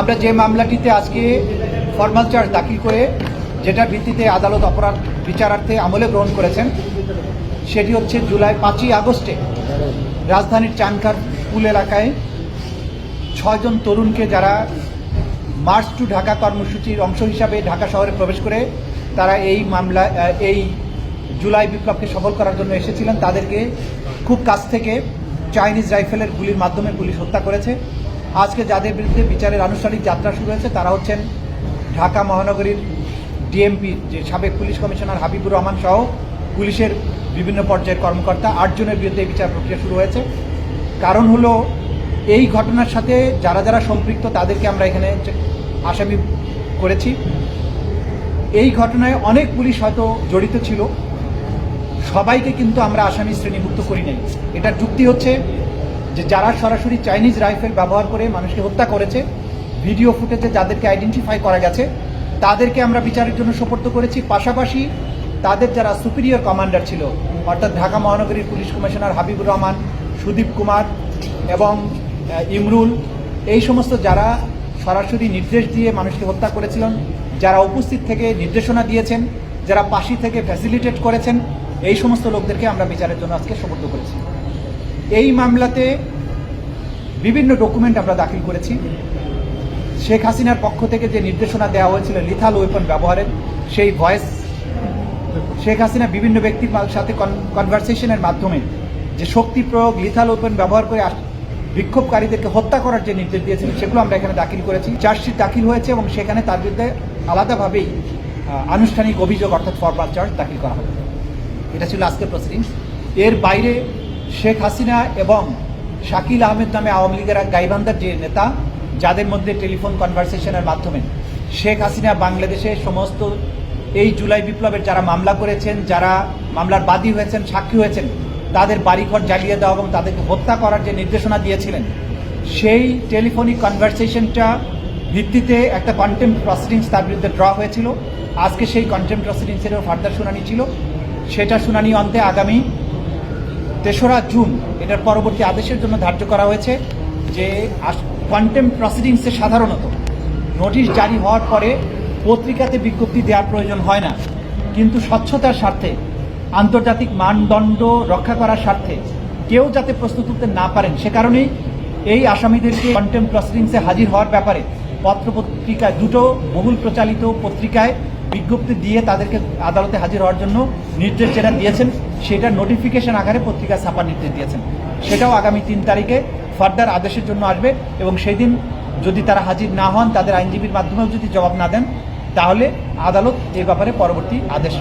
আমরা যে মামলাটিতে আজকে ফরমাল চার্জ দাখিল করে যেটার ভিত্তিতে আদালত অপরাধ বিচারার্থে আমলে গ্রহণ করেছেন, সেটি হচ্ছে জুলাই পাঁচই আগস্টে রাজধানীর চানখার পুল এলাকায় ছয়জন তরুণকে যারা মার্চ টু ঢাকা কর্মসূচির অংশ হিসাবে ঢাকা শহরে প্রবেশ করে, তারা এই মামলা এই জুলাই বিপ্লবকে সফল করার জন্য এসেছিলেন। তাদেরকে খুব কাছ থেকে চাইনিজ রাইফেলের গুলির মাধ্যমে পুলিশ হত্যা করেছে। আজকে যাদের বিরুদ্ধে বিচারের আনুষ্ঠানিক যাত্রা শুরু হয়েছে, তারা হচ্ছেন ঢাকা মহানগরীর ডিএমপি, যে সাবেক পুলিশ কমিশনার হাবিবুর রহমান সহ পুলিশের বিভিন্ন পর্যায়ের কর্মকর্তা আটজনের বিরুদ্ধে বিচার প্রক্রিয়া শুরু হয়েছে। কারণ হলো, এই ঘটনার সাথে যারা যারা সম্পৃক্ত, তাদেরকে আমরা এখানে আসামি করেছি। এই ঘটনায় অনেক পুলিশ হয়তো জড়িত ছিল। সবাইকে কিন্তু আমরা আসামি শ্রেণীভুক্ত করি নাই। এটার যুক্তি হচ্ছে যে যারা সরাসরি চাইনিজ রাইফেল ব্যবহার করে মানুষকে হত্যা করেছে, ভিডিও ফুটেজে যাদেরকে আইডেন্টিফাই করা গেছে, তাদেরকে আমরা বিচারের জন্য সোপর্দ করেছি। পাশাপাশি তাদের যারা সুপিরিয়র কমান্ডার ছিল, অর্থাৎ ঢাকা মহানগরীর পুলিশ কমিশনার হাবিবুর রহমান, সুদীপ কুমার এবং ইমরুল, এই সমস্ত যারা সরাসরি নির্দেশ দিয়ে মানুষকে হত্যা করেছিলেন, যারা উপস্থিত থেকে নির্দেশনা দিয়েছেন, যারা পাশি থেকে ফ্যাসিলিটেট করেছেন, এই সমস্ত লোকদেরকে আমরা বিচারের জন্য আজকে সোপর্দ করেছি। এই মামলাতে বিভিন্ন ডকুমেন্ট আমরা দাখিল করেছি। শেখ হাসিনার পক্ষ থেকে যে নির্দেশনা দেওয়া হয়েছিল লিথাল ওয়েপন ব্যবহারের, সেই ভয়েস শেখ হাসিনা বিভিন্ন ব্যক্তির সাথে কনভারসেশনের মাধ্যমে যে শক্তি প্রয়োগ লিথাল ওয়েপন ব্যবহার করে বিক্ষোভকারীদেরকে হত্যা করার যে নির্দেশ দিয়েছিলেন সেগুলো আমরা এখানে দাখিল করেছি। চার্জশিট দাখিল হয়েছে এবং সেখানে তার বিরুদ্ধে আলাদাভাবেই আনুষ্ঠানিক অভিযোগ অর্থাৎ ফরমাল চার্জ দাখিল করা হবে। এটা ছিল আজকের প্রসিডিংস এর বাইরে শেখ হাসিনা এবং শাকিল আহমেদ নামে আওয়ামী লীগের এক গাইবান্ধার যে নেতা, যাদের মধ্যে টেলিফোন কনভারসেশনের মাধ্যমে শেখ হাসিনা বাংলাদেশের সমস্ত এই জুলাই বিপ্লবের যারা মামলা করেছেন, যারা মামলার বাদী হয়েছেন, সাক্ষী হয়েছেন, তাদের বাড়িঘর জ্বালিয়ে দেওয়া এবং তাদেরকে হত্যা করার যে নির্দেশনা দিয়েছিলেন, সেই টেলিফোনিক কনভারসেশনটা ভিত্তিতে একটা কন্টেম্প প্রসিডিংস তার বিরুদ্ধে ড্র হয়েছিল। আজকে সেই কন্টেম্প প্রসিডিংসেরও ফার্দার শুনানি ছিল। সেটা শুনানি অন্তে আগামী তেসরা জুন, এটার পরবর্তী আদেশের জন্য ধার্য করা হয়েছে যে কন্টেম্প প্রসিডিংসে সাধারণত নোটিশ জারি হওয়ার পরে পত্রিকাতে বিজ্ঞপ্তি দেওয়ার প্রয়োজন হয় না। কিন্তু স্বচ্ছতার স্বার্থে, আন্তর্জাতিক মানদণ্ড রক্ষা করার স্বার্থে কেউ যাতে প্রস্তুত করতে না পারেন, সে কারণেই এই আসামিদেরকে কন্টেম্প প্রসিডিংসে হাজির হওয়ার ব্যাপারে পত্রপত্রিকায় দুটো বহুল প্রচালিত পত্রিকায় বিজ্ঞপ্তি দিয়ে তাদেরকে আদালতে হাজির হওয়ার জন্য নির্দেশ যেটা দিয়েছেন, সেটা নোটিফিকেশন আকারে পত্রিকা ছাপার নির্দেশ দিয়েছেন। সেটাও আগামী তিন তারিখে ফার্দার আদেশের জন্য আসবে এবং সেই দিন যদি তারা হাজির না হন, তাদের আইনজীবীর মাধ্যমেও যদি জবাব না দেন, তাহলে আদালত এ ব্যাপারে পরবর্তী আদেশ